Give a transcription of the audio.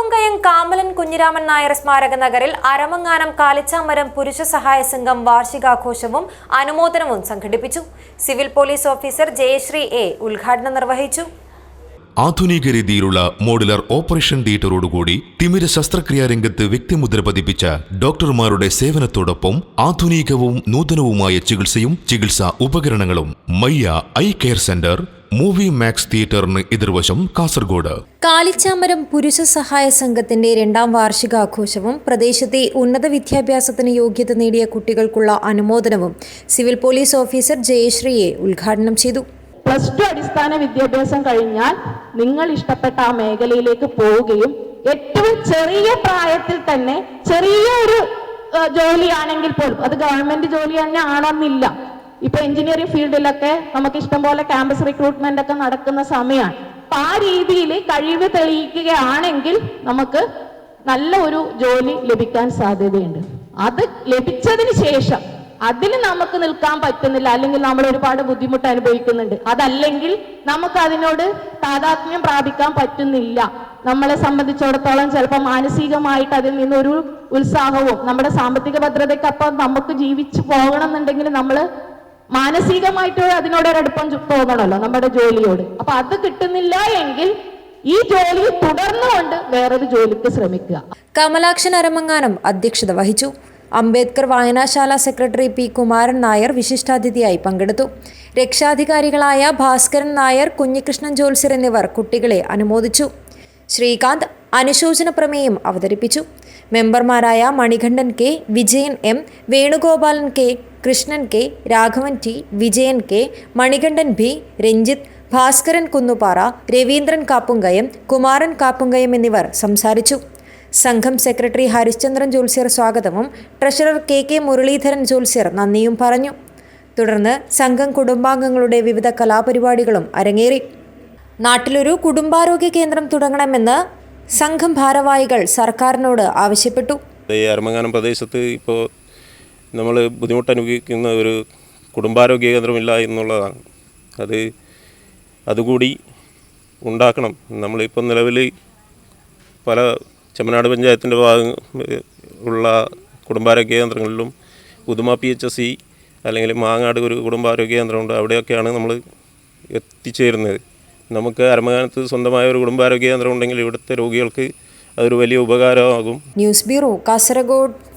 കാപ്പുംകയം കാമലൻ കുഞ്ഞിരാമൻ നായർ സ്മാരക നഗറിൽ അരമങ്ങാനം കാലിച്ചാമരം പുരുഷ സഹായ സംഘം വാർഷികാഘോഷവും അനുമോദനവും സംഘടിപ്പിച്ചു. Civil police officer Jayasree A ഉദ്ഘാടനം നിർവഹിച്ചു. ആധുനിക രീതിയിലുള്ള മോഡുലർ ഓപ്പറേഷൻ തിയേറ്ററോടുകൂടി തിമിര ശസ്ത്രക്രിയാ രംഗത്ത് വ്യക്തിമുദ്ര പതിപ്പിച്ച ഡോക്ടർമാരുടെ സേവനത്തോടൊപ്പം ആധുനികവും നൂതനവുമായ ചികിത്സയും ചികിത്സാ ഉപകരണങ്ങളും Mayya eye care centre movie max തിയേറ്ററിന് എതിർവശം കാസർഗോഡ്. കാലിച്ചാമരം പുരുഷ സഹായ സംഘത്തിന്റെ രണ്ടാം വാർഷികാഘോഷവും പ്രദേശത്തെ ഉന്നത വിദ്യാഭ്യാസത്തിന് യോഗ്യത നേടിയ കുട്ടികൾക്കുള്ള അനുമോദനവും സിവിൽ പോലീസ് ഓഫീസർ ജയശ്രീയെ ഉദ്ഘാടനം ചെയ്തു. പ്ലസ് ടു അടിസ്ഥാന വിദ്യാഭ്യാസം കഴിഞ്ഞാൽ നിങ്ങൾ ഇഷ്ടപ്പെട്ട ആ മേഖലയിലേക്ക് പോവുകയും ഏറ്റവും ചെറിയ പ്രായത്തിൽ തന്നെ ചെറിയ ഒരു ജോലിയാണെങ്കിൽ പോലും അത് ഗവൺമെന്റ് ജോലി തന്നെ ആണെന്നില്ല. ഇപ്പൊ എഞ്ചിനീയറിംഗ് ഫീൽഡിലൊക്കെ നമുക്ക് ഇഷ്ടം പോലെ ക്യാമ്പസ് റിക്രൂട്ട്മെന്റ് ഒക്കെ നടക്കുന്ന സമയമാണ് അപ്പൊ ആ രീതിയിൽ കഴിവ് തെളിയിക്കുകയാണെങ്കിൽ നമുക്ക് നല്ല ഒരു ജോലി ലഭിക്കാൻ സാധ്യതയുണ്ട്. അത് ലഭിച്ചതിന് ശേഷം അതിൽ നമുക്ക് നിൽക്കാൻ പറ്റുന്നില്ല അല്ലെങ്കിൽ നമ്മൾ ഒരുപാട് ബുദ്ധിമുട്ട് അനുഭവിക്കുന്നുണ്ട്. അതല്ലെങ്കിൽ നമുക്ക് അതിനോട് താതാത്മ്യം പ്രാപിക്കാൻ പറ്റുന്നില്ല. നമ്മളെ സംബന്ധിച്ചിടത്തോളം ചിലപ്പോൾ മാനസികമായിട്ട് അതിൽ നിന്നൊരു ഉത്സാഹവും നമ്മുടെ സാമ്പത്തിക ഭദ്രതയ്ക്കപ്പം നമുക്ക് ജീവിച്ചു പോകണം എന്നുണ്ടെങ്കിൽ നമ്മൾ മാനസികമായിട്ട് അതിനോടൊരടുപ്പം തോന്നണമല്ലോ നമ്മുടെ ജോലിയോട്. അപ്പൊ അത് കിട്ടുന്നില്ല എങ്കിൽ ഈ ജോലി തുടർന്നുകൊണ്ട് വേറൊരു ജോലിക്ക് ശ്രമിക്കുക. കമലാക്ഷൻ അരമങ്ങാനം അധ്യക്ഷത വഹിച്ചു. അംബേദ്കർ വായനാശാല സെക്രട്ടറി പി കുമാരൻ നായർ വിശിഷ്ടാതിഥിയായി പങ്കെടുത്തു. രക്ഷാധികാരികളായ ഭാസ്കരൻ നായർ കുഞ്ഞികൃഷ്ണൻ ജോൽസർ എന്നിവർ കുട്ടികളെ അനുമോദിച്ചു. ശ്രീകാന്ത് അനുശോചന പ്രമേയം അവതരിപ്പിച്ചു. മെമ്പർമാരായ Manikandan K Vijayan M Venugopalan K Krishnan K Raghavan T Vijayan K Manikandan B Ranjith Bhaskaran Kunnupara Raveendran Kappungayam Kumaran Kappungayam എന്നിവർ സംസാരിച്ചു. സംഘം സെക്രട്ടറി ഹരിശ്ചന്ദ്രൻ ജോൽസ്യർ സ്വാഗതവും treasurer K K Muraleedharan Jolsyar നന്ദിയും പറഞ്ഞു. തുടർന്ന് സംഘം കുടുംബാംഗങ്ങളുടെ വിവിധ കലാപരിപാടികളും അരങ്ങേറി. നാട്ടിലൊരു കുടുംബാരോഗ്യ കേന്ദ്രം തുടങ്ങണമെന്ന് സംഘം ഭാരവാഹികൾ സർക്കാരിനോട് ആവശ്യപ്പെട്ടു. ഈ അരമങ്ങാനം പ്രദേശത്ത് ഇപ്പോൾ നമ്മൾ ബുദ്ധിമുട്ട് അനുഭവിക്കുന്ന ഒരു കുടുംബാരോഗ്യ കേന്ദ്രമില്ല എന്നുള്ളതാണ്. അത് അതുകൂടി ഉണ്ടാക്കണം. നമ്മളിപ്പോൾ നിലവിൽ പല ചെമ്മനാട് പഞ്ചായത്തിന്റെ ഭാഗം ഉള്ള കുടുംബാരോഗ്യ കേന്ദ്രങ്ങളിലും പുതുമ പി എച്ച് എസ് സി അല്ലെങ്കിൽ മാങ്ങാട് ഒരു കുടുംബാരോഗ്യ കേന്ദ്രമുണ്ട്. അവിടെയൊക്കെയാണ് നമ്മൾ എത്തിച്ചേരുന്നത്. നമുക്ക് അരമകാലത്ത് സ്വന്തമായ ഒരു കുടുംബാരോഗ്യ കേന്ദ്രം ഉണ്ടെങ്കിൽ ഇവിടുത്തെ രോഗികൾക്ക് അതൊരു വലിയ ഉപകാരമാകും. News bureau Kasaragod.